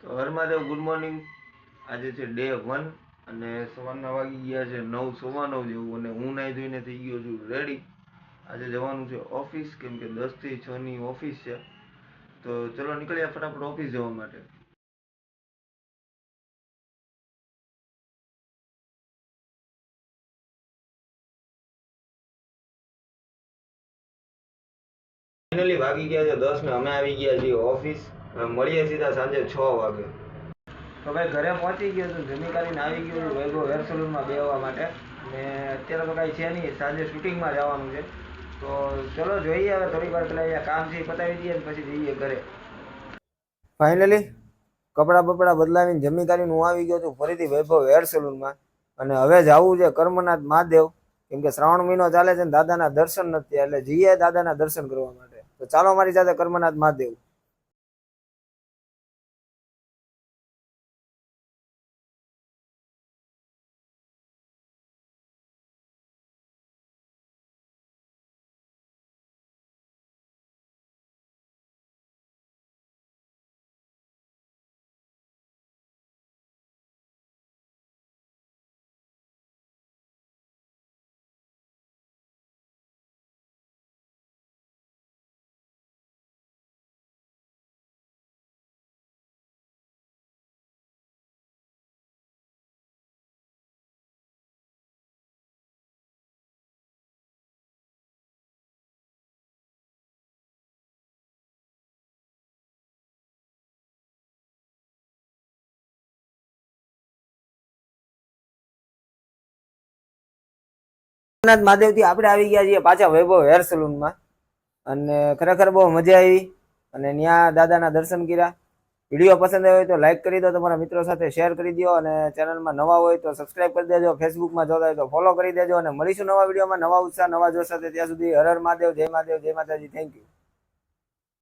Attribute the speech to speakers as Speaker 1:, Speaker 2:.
Speaker 1: તો હર good morning. આજે છે ડે વન અને સવારના વાગી ગયા છે નવ સવા નવ જેવું અને હું નાઈ ધોઈને થઈ ગયો છું રેડી આજે જવાનું છે ઓફિસ, કેમ કે દસથી છ ની ઓફિસ છે. તો ચલો નીકળ્યા ફટાફટ ઓફિસ જવા માટે. ફાઇનલી વાગી ગયા છે દસ ને અમે આવી ગયા છીએ ઓફિસ. મળીએ સીધા સાંજે છ વાગે. તો ભાઈ ઘરે પહોંચી ગયો છું જમી કરીને આવી ગયો છું વૈભવ હેર સલૂનમાં બેહવા માટે. ને અત્યારે તો કાંઈ છે નહીં સાંજે શૂટિંગમાં જવાનું છે. તો ચલો જોઈએ હવે થોડી વાર પહેલાં અહીંયા કામ છે પતાવી દઈએ ને પછી જઈએ ઘરે. ફાઇનલી કપડાં બપડા બદલાવીને જમી કરીને હું આવી ગયો છું ફરીથી વૈભવ હેર સલૂનમાં અને હવે જવું છે કર્મનાથ મહાદેવ. કેમ કે શ્રાવણ મહિનો ચાલે છે ને દાદાના દર્શન નથી એટલે જઈએ દાદાના દર્શન કરવા માટે. તો ચાલો મારી સાથે કર્મનાથ મહાદેવ. કર્મનાથ મહાદેવથી આપણે આવી ગયા છીએ પાછા વૈભવ હેર સલૂનમાં. અને ખરેખર બહુ મજા આવી. અને ત્યાં દાદાના દર્શન કર્યા. વીડિયો પસંદ આવ્યો હોય તો લાઇક કરી દો, તમારા મિત્રો સાથે શેર કરી દો અને ચેનલમાં નવા હોય તો સબસ્ક્રાઇબ કરી દેજો. ફેસબુકમાં જોતા હોય તો ફોલો કરી દેજો અને મળીશું નવા વિડીયોમાં. નવા ઉત્સાહ, નવા જોશ સાથે ત્યાં સુધી હર હર મહાદેવ, જય મહાદેવ, જય માતાજી. Thank you